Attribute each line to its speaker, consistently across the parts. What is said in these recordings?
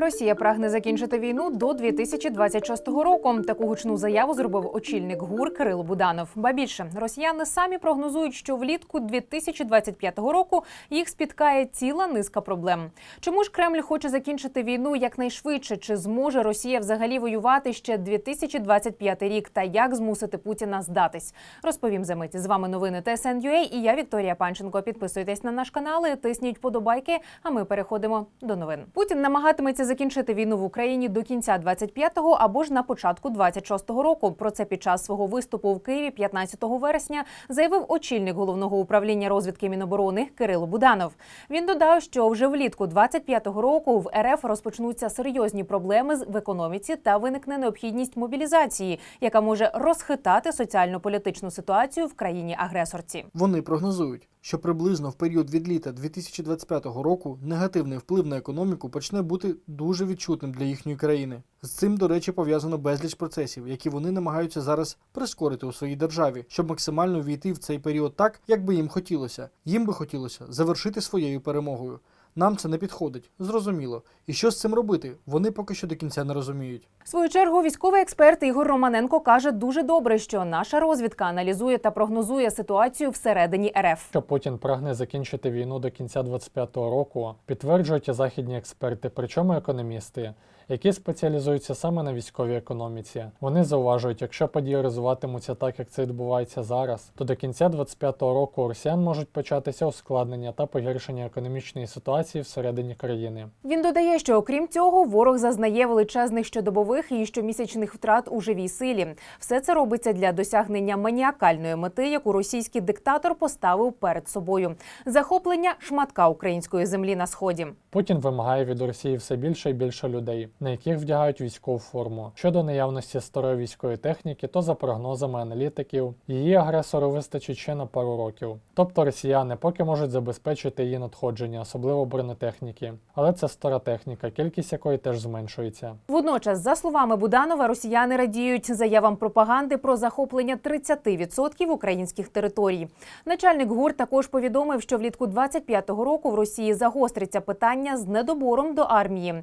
Speaker 1: Росія прагне закінчити війну до 2026 року. Таку гучну заяву зробив очільник ГУР Кирило Буданов. Ба більше росіяни самі прогнозують, що влітку 2025 року їх спіткає ціла низка проблем. Чому ж Кремль хоче закінчити війну якнайшвидше? Чи зможе Росія взагалі воювати ще 2025 рік? Та як змусити Путіна здатись? Розповім за мить. З вами новини ТСН.UA і я Вікторія Панченко. Підписуйтесь на наш канал, і тисніть подобайки. А ми переходимо до новин. Путін намагатиметься закінчити війну в Україні до кінця 25-го або ж на початку 26-го року. Про це під час свого виступу в Києві 15 вересня заявив очільник головного управління розвідки Міноборони Кирило Буданов. Він додав, що вже влітку 25-го року в РФ розпочнуться серйозні проблеми з- в економіці та виникне необхідність мобілізації, яка може розхитати соціально-політичну ситуацію в країні агресорці.
Speaker 2: Вони прогнозують, що приблизно в період від літа 2025 року негативний вплив на економіку почне бути дуже відчутним для їхньої країни. З цим, до речі, пов'язано безліч процесів, які вони намагаються зараз прискорити у своїй державі, щоб максимально війти в цей період так, як би їм хотілося. Їм би хотілося завершити своєю перемогою. Нам це не підходить, зрозуміло. І що з цим робити? Вони поки що до кінця не розуміють.
Speaker 1: В свою чергу військовий експерт Ігор Романенко каже дуже добре, що наша розвідка аналізує та прогнозує ситуацію всередині РФ.
Speaker 3: Що Путін прагне закінчити війну до кінця 25-го року, підтверджують і західні експерти, причому економісти, які спеціалізуються саме на військовій економіці. Вони зауважують, якщо події розвиватимуться так, як це відбувається зараз, то до кінця 25-го року у росіян можуть початися ускладнення та погіршення економічної ситуації всередині країни.
Speaker 1: Він додає, що окрім цього, ворог зазнає величезних щодобових і щомісячних втрат у живій силі. Все це робиться для досягнення маніакальної мети, яку російський диктатор поставив перед собою захоплення шматка української землі на сході.
Speaker 3: Путін вимагає від Росії все більше і більше людей, на яких вдягають військову форму. Щодо наявності старої військової техніки, то за прогнозами аналітиків, її агресору вистачить ще на пару років. Тобто росіяни поки можуть забезпечити її надходження, особливо бронетехніки. Але це стара техніка, кількість якої теж зменшується.
Speaker 1: Водночас, за словами Буданова, росіяни радіють заявам пропаганди про захоплення 30% українських територій. Начальник ГУР також повідомив, що влітку 25-го року в Росії загостриться питання з недобором до армії.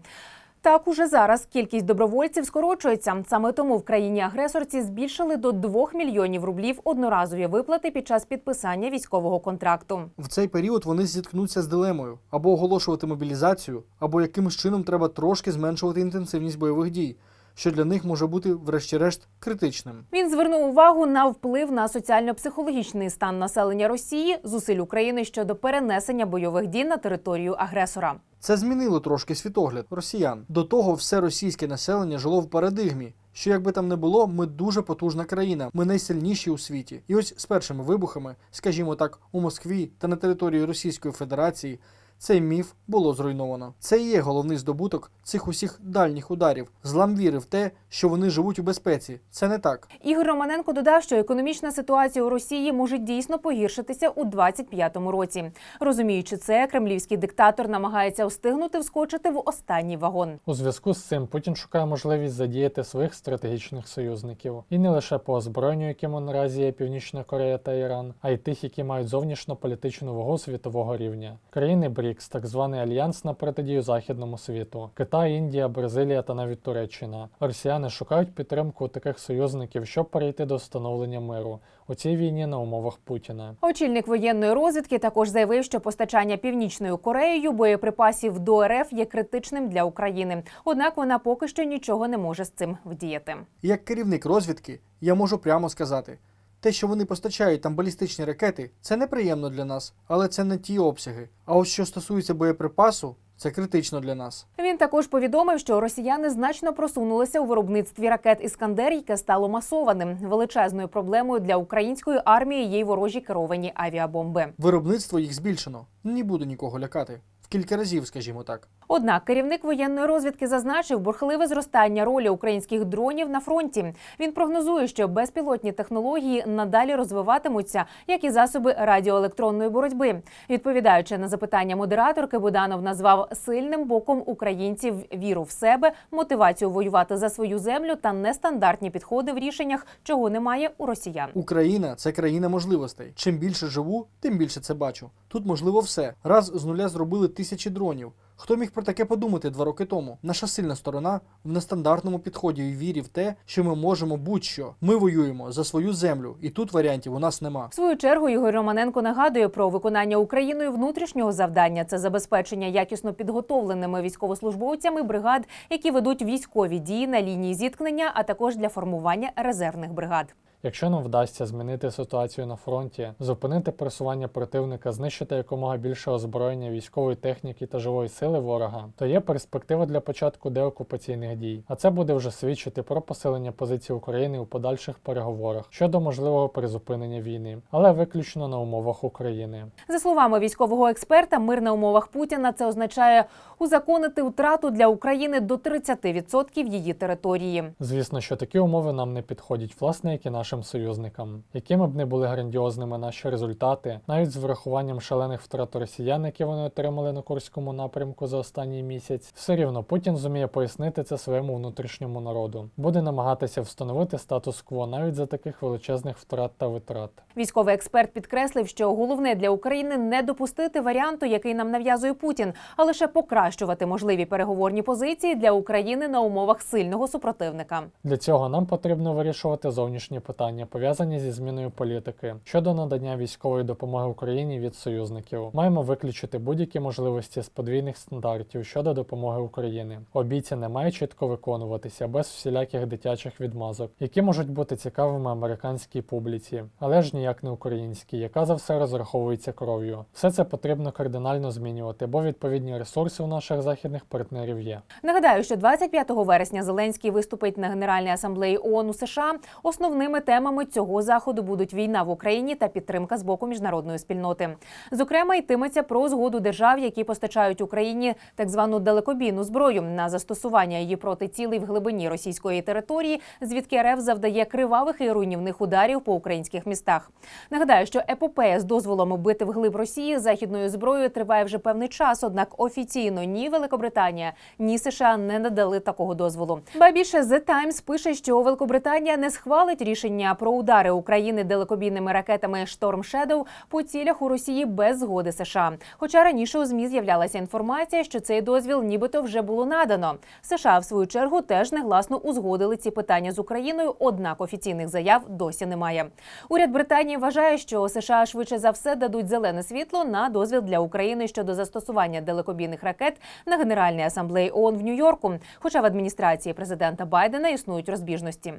Speaker 1: Так, уже зараз кількість добровольців скорочується. Саме тому в країні агресорці збільшили до 2 мільйонів рублів одноразові виплати під час підписання військового контракту.
Speaker 2: В цей період вони зіткнуться з дилемою або оголошувати мобілізацію, або якимось чином треба трошки зменшувати інтенсивність бойових дій, що для них може бути, врешті-решт, критичним.
Speaker 1: Він звернув увагу на вплив на соціально-психологічний стан населення Росії, зусиль України щодо перенесення бойових дій на територію агресора.
Speaker 2: Це змінило трошки світогляд росіян. До того все російське населення жило в парадигмі. Що як би там не було, ми дуже потужна країна, ми найсильніші у світі. І ось з першими вибухами, скажімо так, у Москві та на території Російської Федерації, цей міф було зруйновано. Це і є головний здобуток цих усіх дальніх ударів. Злам віри в те, що вони живуть у безпеці. Це не так.
Speaker 1: Ігор Романенко додав, що економічна ситуація у Росії може дійсно погіршитися у 25-му році. Розуміючи це, кремлівський диктатор намагається встигнути вскочити в останній вагон.
Speaker 3: У зв'язку з цим Путін шукає можливість задіяти своїх стратегічних союзників і не лише по озброєнню, яким наразі є Північна Корея та Іран, а й тих, які мають зовнішньо-політичну вагу світового рівня. Країни БРІКС, так званий альянс на протидію західному світу, Китай, Індія, Бразилія та навіть Туреччина. Росіяни шукають підтримку у таких союзників, щоб перейти до встановлення миру у цій війні на умовах Путіна.
Speaker 1: Очільник воєнної розвідки також заявив, що постачання північною Кореєю боєприпасів до РФ є критичним для України. Однак вона поки що нічого не може з цим вдіяти.
Speaker 2: Як керівник розвідки, я можу прямо сказати: те, що вони постачають там балістичні ракети, це неприємно для нас, але це не ті обсяги. А от що стосується боєприпасу, це критично для нас.
Speaker 1: Він також повідомив, що росіяни значно просунулися у виробництві ракет Іскандер, яке стало масованим. Величезною проблемою для української армії є й ворожі керовані авіабомби.
Speaker 2: Виробництво їх збільшено. Не буду нікого лякати. В кілька разів, скажімо так.
Speaker 1: Однак керівник воєнної розвідки зазначив бурхливе зростання ролі українських дронів на фронті. Він прогнозує, що безпілотні технології надалі розвиватимуться, як і засоби радіоелектронної боротьби. Відповідаючи на запитання модераторки, Буданов назвав сильним боком українців віру в себе, мотивацію воювати за свою землю та нестандартні підходи в рішеннях, чого немає у росіян.
Speaker 2: Україна це країна можливостей. Чим більше живу, тим більше це бачу. Тут можливо все. Раз з нуля зробили тисячі дронів. Хто міг про таке подумати два роки тому? Наша сильна сторона в нестандартному підході і вірі в те, що ми можемо будь-що. Ми воюємо за свою землю, і тут варіантів у нас нема.
Speaker 1: В свою чергу Ігор Романенко нагадує про виконання Україною внутрішнього завдання це забезпечення якісно підготовленими військовослужбовцями бригад, які ведуть військові дії на лінії зіткнення, а також для формування резервних бригад.
Speaker 3: Якщо нам вдасться змінити ситуацію на фронті, зупинити просування противника, знищити якомога більше озброєння військової техніки та живої сили ворога, то є перспектива для початку деокупаційних дій. А це буде вже свідчити про посилення позицій України у подальших переговорах щодо можливого призупинення війни, але виключно на умовах України.
Speaker 1: За словами військового експерта, мир на умовах Путіна це означає узаконити втрату для України до 30% її території.
Speaker 3: Звісно, що такі умови нам не підходять, власне, як і нашим союзникам. Якими б не були грандіозними наші результати, навіть з врахуванням шалених втрат росіян, які вони отримали на Курському напрямку за останній місяць, все рівно Путін зуміє пояснити це своєму внутрішньому народу, буде намагатися встановити статус-кво навіть за таких величезних втрат та витрат.
Speaker 1: Військовий експерт підкреслив, що головне для України не допустити варіанту, який нам нав'язує Путін, а лише покращувати можливі переговорні позиції для України на умовах сильного супротивника.
Speaker 3: Для цього нам потрібно вирішувати зовнішні питання, пов'язані зі зміною політики щодо надання військової допомоги Україні від союзників. Маємо виключити будь-які можливості з подвійних стандартів щодо допомоги Україні. Обіцяне має чітко виконуватися без всіляких дитячих відмазок, які можуть бути цікавими американській публіці, але ж ніяк не українській, яка за все розраховується кров'ю. Все це потрібно кардинально змінювати, бо відповідні ресурси у наших західних партнерів є.
Speaker 1: Нагадаю, що 25 вересня Зеленський виступить на Генеральній асамблеї ООН у США. Основними темами цього заходу будуть війна в Україні та підтримка з боку міжнародної спільноти. Зокрема, йтиметься про згоду держав, які постачають Україні так звану далекобійну зброю на застосування її проти цілей в глибині російської території, звідки РФ завдає кривавих і руйнівних ударів по українських містах. Нагадаю, що епопея з дозволом бити вглиб Росії західною зброєю триває вже певний час. Однак офіційно ні Великобританія, ні США не надали такого дозволу. Ба більше The Times пише, що Великобританія не схвалить рішення про удари України далекобійними ракетами Storm Shadow по цілях у Росії без згоди США. Хоча раніше у змі з'являлася інформація, що цей дозвіл нібито вже було надано. США в свою чергу теж негласно узгодили ці питання з Україною, однак офіційних заяв досі немає. Уряд Британії вважає, що США швидше за все дадуть зелене світло на дозвіл для України щодо застосування далекобійних ракет на Генеральній асамблеї ООН в Нью-Йорку. Хоча в адміністрації президента Байдена існують розбіжності.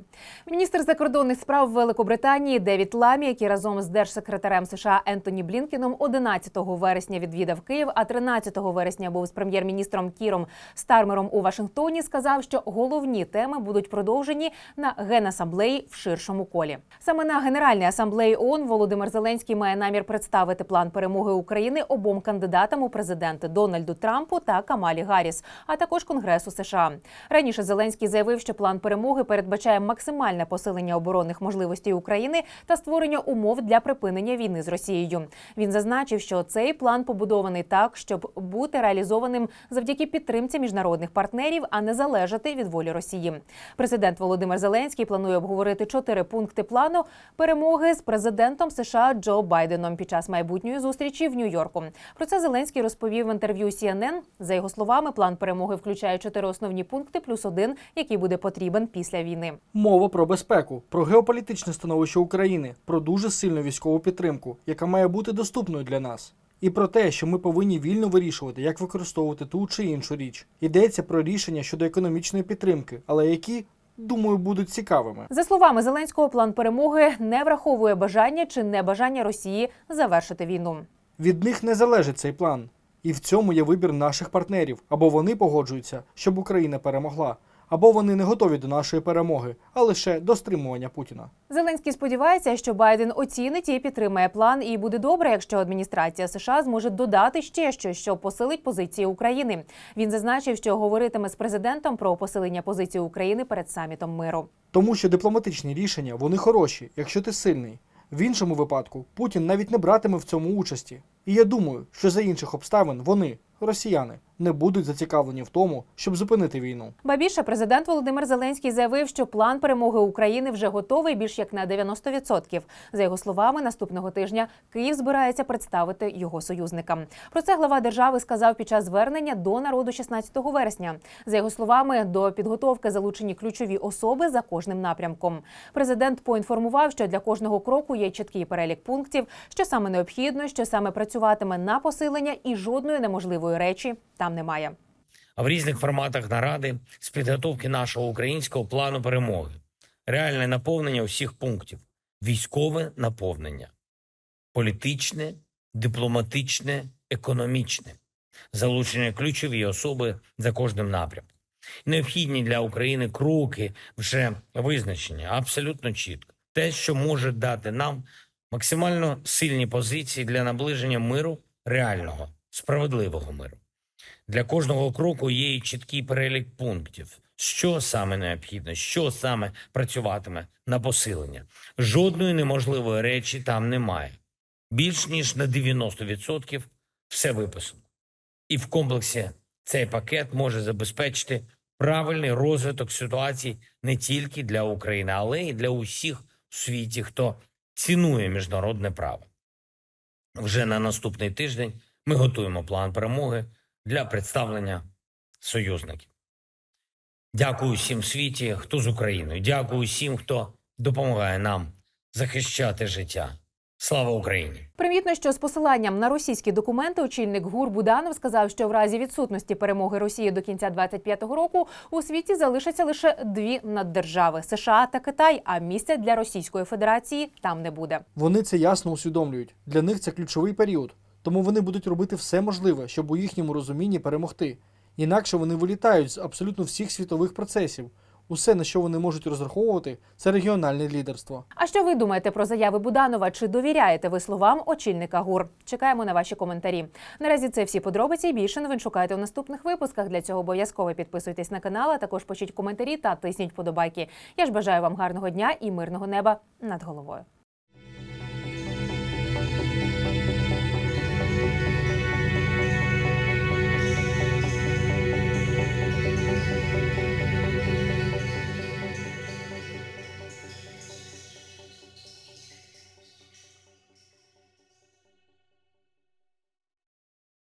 Speaker 1: Міністр закордонних Великобританії Девід Ламі, який разом з держсекретарем США Ентоні Блінкеном 11 вересня відвідав Київ, а 13 вересня був з прем'єр-міністром Кіром Стармером у Вашингтоні, сказав, що головні теми будуть продовжені на генасамблеї в ширшому колі. Саме на Генеральній асамблеї ООН Володимир Зеленський має намір представити план перемоги України обом кандидатам у президенти Дональду Трампу та Камалі Гарріс, а також Конгресу США. Раніше Зеленський заявив, що план перемоги передбачає максимальне посилення оборонних можливостей України та створення умов для припинення війни з Росією. Він зазначив, що цей план побудований так, щоб бути реалізованим завдяки підтримці міжнародних партнерів, а не залежати від волі Росії. Президент Володимир Зеленський планує обговорити чотири пункти плану перемоги з президентом США Джо Байденом під час майбутньої зустрічі в Нью-Йорку. Про це Зеленський розповів в інтерв'ю CNN. За його словами, план перемоги включає чотири основні пункти, плюс один, який буде потрібен після війни.
Speaker 2: Мова про безпеку, про геополітичне становище України, про дуже сильну військову підтримку, яка має бути доступною для нас. І про те, що ми повинні вільно вирішувати, як використовувати ту чи іншу річ. Йдеться про рішення щодо економічної підтримки, але які, думаю, будуть цікавими.
Speaker 1: За словами Зеленського, план перемоги не враховує бажання чи небажання Росії завершити війну.
Speaker 2: Від них не залежить цей план. І в цьому є вибір наших партнерів. Або вони погоджуються, щоб Україна перемогла, або вони не готові до нашої перемоги, а лише до стримування Путіна.
Speaker 1: Зеленський сподівається, що Байден оцінить і підтримає план, і буде добре, якщо адміністрація США зможе додати ще щось, що посилить позиції України. Він зазначив, що говоритиме з президентом про посилення позиції України перед самітом миру.
Speaker 2: Тому що дипломатичні рішення вони хороші, якщо ти сильний. В іншому випадку Путін навіть не братиме в цьому участі. І я думаю, що за інших обставин вони, росіяни, не будуть зацікавлені в тому, щоб зупинити війну.
Speaker 1: Ба більше президент Володимир Зеленський заявив, що план перемоги України вже готовий більш як на 90%. За його словами, наступного тижня Київ збирається представити його союзникам. Про це глава держави сказав під час звернення до народу 16 вересня. За його словами, до підготовки залучені ключові особи за кожним напрямком. Президент поінформував, що для кожного кроку є чіткий перелік пунктів, що саме необхідно, що саме працюватиме на посилення, і жодної неможливої речі там немає.
Speaker 4: а в різних форматах наради з підготовки нашого українського плану перемоги, реальне наповнення усіх пунктів, військове наповнення, політичне, дипломатичне, економічне, залучення ключові особи за кожним напрямком. Необхідні для України кроки вже визначені абсолютно чітко. Те, що може дати нам максимально сильні позиції для наближення миру, реального, справедливого миру. Для кожного кроку є і чіткий перелік пунктів, що саме необхідно, що саме працюватиме на посилення. Жодної неможливої речі там немає. Більш ніж на 90% все виписано. І в комплексі цей пакет може забезпечити правильний розвиток ситуації не тільки для України, але й для усіх у світі, хто цінує міжнародне право. Вже на наступний тиждень ми готуємо план перемоги для представлення союзників. Дякую всім в світі, хто з Україною. Дякую всім, хто допомагає нам захищати життя. Слава Україні!
Speaker 1: Примітно, що з посиланням на російські документи очільник ГУР Буданов сказав, що в разі відсутності перемоги Росії до кінця 25-го року у світі залишаться лише дві наддержави США та Китай. А місця для Російської Федерації там не буде.
Speaker 2: Вони це ясно усвідомлюють. Для них це ключовий період, тому вони будуть робити все можливе, щоб у їхньому розумінні перемогти. Інакше вони вилітають з абсолютно всіх світових процесів. Усе, на що вони можуть розраховувати, це регіональне лідерство.
Speaker 1: А що ви думаєте про заяви Буданова? Чи довіряєте ви словам очільника ГУР? Чекаємо на ваші коментарі. Наразі це всі подробиці. Більше новин шукайте у наступних випусках. Для цього обов'язково підписуйтесь на канал, а також пишіть коментарі та тисніть вподобайки. Я ж бажаю вам гарного дня і мирного неба над головою.